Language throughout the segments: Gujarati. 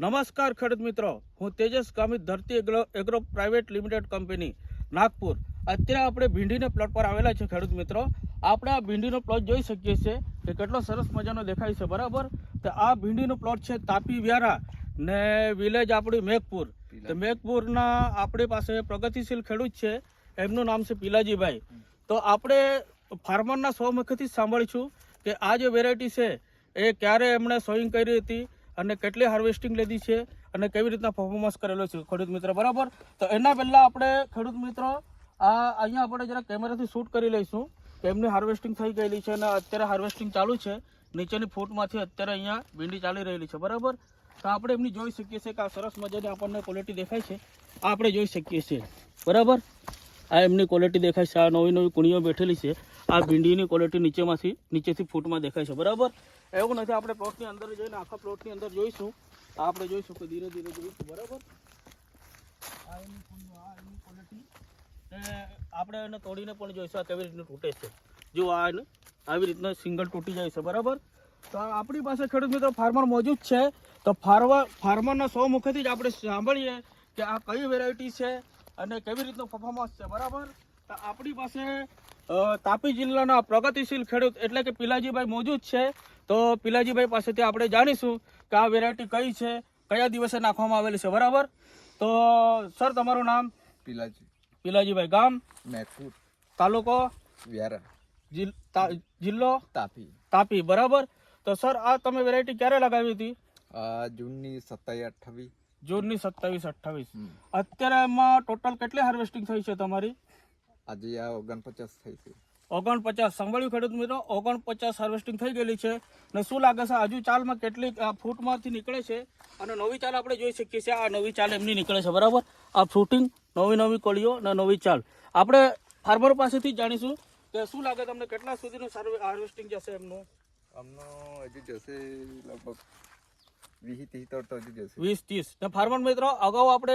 નમસ્કાર ખેડૂત મિત્રો. હું Tejas Gamit Dharti Agro Agro Private Limited company Nagpur. અત્યારે આપણે ભીંડીના પ્લોટ પર આવેલા છે ખેડૂત મિત્રો. આપણે આ ભીંડીનો પ્લોટ જોઈ શકીએ છીએ કે કેટલો સરસ મજાનો દેખાય છે બરાબર? તો આ ભીંડીનો પ્લોટ છે તાપી વ્યારા ને વિલેજ આપણી મેઘપુર. તો મેઘપુરના આપણી પાસે પ્રગતિશીલ ખેડૂત છે. એમનું નામ છે પિલાજીભાઈ. તો આપણે ફાર્મરના સો જ સાંભળીશું કે આ જે વેરાયટી છે એ ક્યારે એમણે સોઈંગ કરી હતી અને કેટલી હાર્વેસ્ટિંગ લીધી છે અને કેવી રીતના પરફોર્મન્સ કરેલો છે ખેડૂત મિત્ર, બરાબર? તો એના પહેલાં આપણે ખેડૂત મિત્રો, આ અહીંયા આપણે જરા કેમેરાથી શૂટ કરી લઈશું. કેમની હાર્વેસ્ટિંગ થઈ ગયેલી છે અને અત્યારે હાર્વેસ્ટિંગ ચાલુ છે. નીચેની ફૂટમાંથી અત્યારે અહીંયા ભીંડી ચાલી રહેલી છે, બરાબર? તો આપણે એમની જોઈ શકીએ છીએ કે આ સરસ મજાની આપણને ક્વોલિટી દેખાય છે. આ આપણે જોઈ શકીએ છીએ, બરાબર? આ એમની ક્વોલિટી દેખાય છે, આ નવી નવી કુણીઓ બેઠેલી છે. આ ભીંડીની ક્વોલિટી નીચેમાંથી, નીચેથી ફૂટમાં દેખાય છે. બરાબર? એવું નથી, આપણે પ્લોટની અંદર જઈને આખા પ્લોટની અંદર જોઈશું. આપણે જોઈશું કે ધીરે ધીરે જોઈશું. બરાબર? આ એની ક્વોલિટી આપણે એને તોડીને પણ જોઈશું, આ કેવી રીતનું તૂટે છે. જો આ એને આવી રીતના સિંગલ તૂટી જાય છે, બરાબર? તો આપણી પાસે, ખેડૂત મિત્રો ફાર્મર મોજૂદ છે. તો ફાર્મર ફાર્મરના સો મુખેથી જ આપણે સાંભળીએ કે આ કઈ વેરાયટી છે અને કેવી રીતનું પર્ફોમન્સ છે, બરાબર? તો આપણી પાસે તાપી જિલ્લાના પ્રગતિશીલ ખેડૂત એટલે કે પિલાજીભાઈ મોજૂદ છે. તો પિલાજીભાઈ પાસેથી આપણે જાણીશું કે આ વેરાયટી કઈ છે કયા દિવસે નાખવામાં આવેલી છે બરાબર? તો સર તમારું નામ? પિલાજી. પિલાજીભાઈ ગામ? મેઘપુર તાલુકો? વ્યારા. જિલ્લો? તાપી. તાપી બરાબર? તો સર આ તમે વેરાયટી ક્યારે લગાવી હતી? જૂનની સત્તાવીસ અઠ્ઠાવીસ. જૂનની સત્તાવીસ અઠ્ઠાવીસ. અત્યારે એમાં ટોટલ કેટલી હાર્વેસ્ટિંગ થઈ છે તમારી? આજે આ ઓગણપચાસ થઈ છે. ઓગણપચાસ સાંભળ્યું ખેડૂત મિત્રો? ઓગણપચાસ હાર્વેસ્ટિંગ થઈ ગયેલી છે ને શું લાગે છે? હજુ ચાલમાં કેટલીક આ ફૂટમાંથી નીકળે છે અને નવી ચાલ આપણે જોઈ શકીએ છીએ. આ નવી ચાલ એમની નીકળે છે બરાબર? આ ફ્રૂટિંગ નવી નવી કળીઓ અને નવી ચાલ. આપણે ફાર્મર પાસેથી જ જાણીશું કે શું લાગે તમને કેટલા સુધીનું હાર્વેસ્ટિંગ જશે એમનું? આમનો હજી જશે લગભગ વીસ ત્રીસ તો હજી જશે. વીસ ત્રીસ. ને ફાર્મર મિત્રો અગાઉ આપણે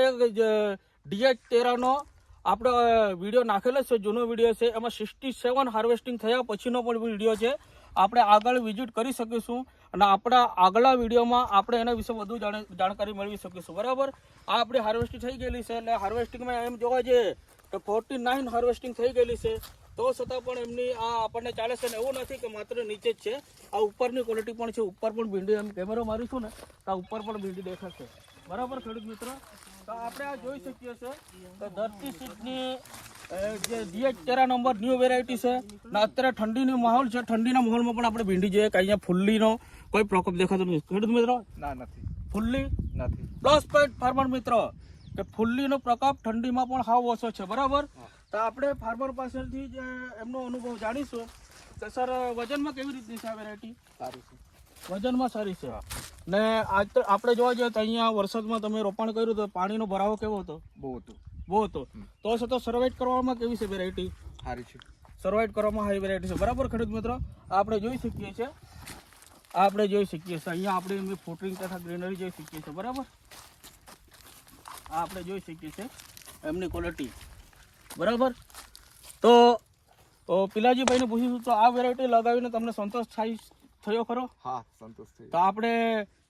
ડીએચ તેરાનો આપણે વીડિયો નાખેલો છે, જૂનો વીડિયો છે. એમાં સિક્સટી સેવન હાર્વેસ્ટિંગ થયા, પછીનો પણ વીડિયો છે. આપણે આગળ વિઝિટ કરી શકીશું અને આપણા આગલા વિડીયોમાં આપણે એના વિશે વધુ જાણ- જાણકારી મેળવી શકીશું. બરાબર? આ આપણી હાર્વેસ્ટિંગ થઈ ગયેલી છે એટલે હાર્વેસ્ટિંગમાં એમ જોવા જઈએ તો ફોર્ટી નાઇન હાર્વેસ્ટિંગ થઈ ગયેલી છે. તો છતાં પણ એમની આ આપણને ચાલે છે ને એવું નથી કે માત્ર નીચે જ છે. આ ઉપરની ક્વોલિટી પણ છે, ઉપર પણ ભીંડી, એમ કેમેરો મારીશું ને, તો ઉપર પણ ભીંડી દેખાશે. બરાબર ખેડૂત મિત્રો? તો આપણે આ જોઈ શકીએ છીએ તો ધરતી સીટની જે ડીએચ તેરા નંબર ન્યૂ વેરાયટી છે ને અત્યારે ઠંડીનો માહોલ છે. ઠંડીના માહોલમાં પણ આપણે ભીંડી જોઈએ કે અહીંયા ફુલ્લીનો કોઈ પ્રકોપ દેખાતો નથી. ખેડૂત મિત્રો? ના નથી. ફુલ્લી? નથી. પ્લસ પોઈન્ટ ફાર્મર મિત્રો કે ફુલ્લીનો પ્રકોપ ઠંડીમાં પણ હાવ ઓછો છે બરાબર? તો આપણે ફાર્મર પાસેથી જે એમનો અનુભવ જાણીશું કે સર વજનમાં કેવી રીતની છે આ વેરાયટી સારી છે. વજનમાં સારી છે ને આજ તો આપણે જોવા જઈએ તો અહીંયા વરસાદમાં તમે રોપણ કર્યું તો પાણીનો ભરાવો કેવો હતો? બહુ હતો. બહુ હતો. તો છતાં સર્વાઈવ કરવામાં કેવી છે વેરાયટી સારી છે. સર્વાઈવ કરવામાં હાઈ વેરાયટી છે. બરાબર ખેડૂત મિત્રો? આપણે જોઈ શકીએ છીએ. આપણે જોઈ શકીએ છીએ. અહીંયા આપણે એમની ફૂટરિંગ તથા ગ્રીનરી જોઈ શકીએ છીએ. બરાબર? આ આપણે જોઈ શકીએ છીએ એમની ક્વોલિટી બરાબર? તો તો પિલાજીભાઈને પૂછીશું તો આ વેરાયટી લગાવીને તમને સંતોષ થાય થયો ખરો? હા સંતોષ થયો. તો આપણે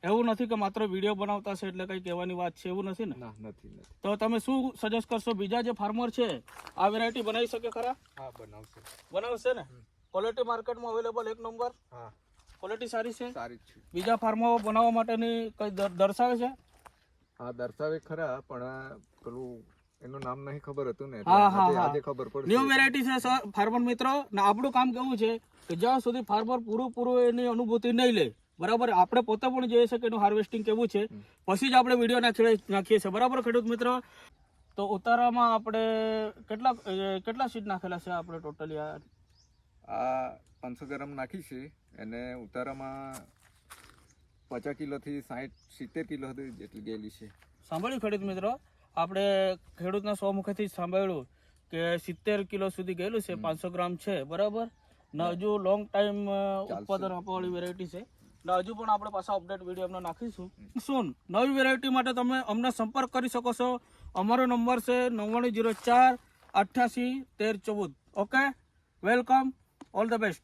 એવું નથી કે માત્ર વીડિયો બનાવતા છે એટલે કંઈ કહેવાની વાત છે એવું નથી ને? ના નથી નથી. તો તમે શું સજેસ્ટ કરશો? બીજા જે ફાર્મર છે આ વેરાયટી બનાવી શકે ખરા? હા બનાવશે. બનાવશે ને? ક્વોલિટી માર્કેટમાં અવેલેબલ એક નંબર હા. ક્વોલિટી સારી છે? સારી છે. બીજા ફાર્મો બનાવવા માટેની કઈ દર્શાવે છે? હા દર્શાવે ખરા પણ આ પેલું એનું નામ નહીં ખબર હતું ને હા, હા, આજે- ખબર પડી ન્યૂ વેરાયટી છે સર ફાર્મર મિત્રો. ને આપણું કામ કેવું છે કે જ્યાં સુધી ફાર્મર પૂરું પૂરું એની અનુભૂતિ નહીં લે બરાબર આપણે પોતે પણ જોઈએ છે કે એનું હાર્વેસ્ટિંગ કેવું છે. પછી જ આપણે વીડિયો નાખીએ નાખીએ છીએ. બરાબર ખેડૂત મિત્રો? તો ઉતારામાં આપણે કેટલા કેટલા સીટ નાખેલા છે આપણે ટોટલી આ? પાંચસો ગ્રામ નાખી છે. અને ઉતારામાં પચાસ કિલોથી સાઠ સિત્તેર કિલો જેટલી ગયેલી છે. સાંભળ્યું ખેડૂત મિત્રો? આપણે ખેડૂતના સો મુખેથી સાંભળ્યું કે સિત્તેર કિલો સુધી ગયેલું છે પાંચસો ગ્રામ છે બરાબર? ને હજુ લોંગ ટાઈમ ઉત્પાદન આપવાવાળી વેરાયટી છે. ને હજુ પણ આપણે પાછા અપડેટ વીડિયો અમને નાખીશું. શું નવી વેરાયટી માટે તમે અમને સંપર્ક કરી શકો છો? અમારો નંબર છે નવ્વાણું જીરો ચાર અઠ્યાસી તેર ચૌદ. Okay welcome all the best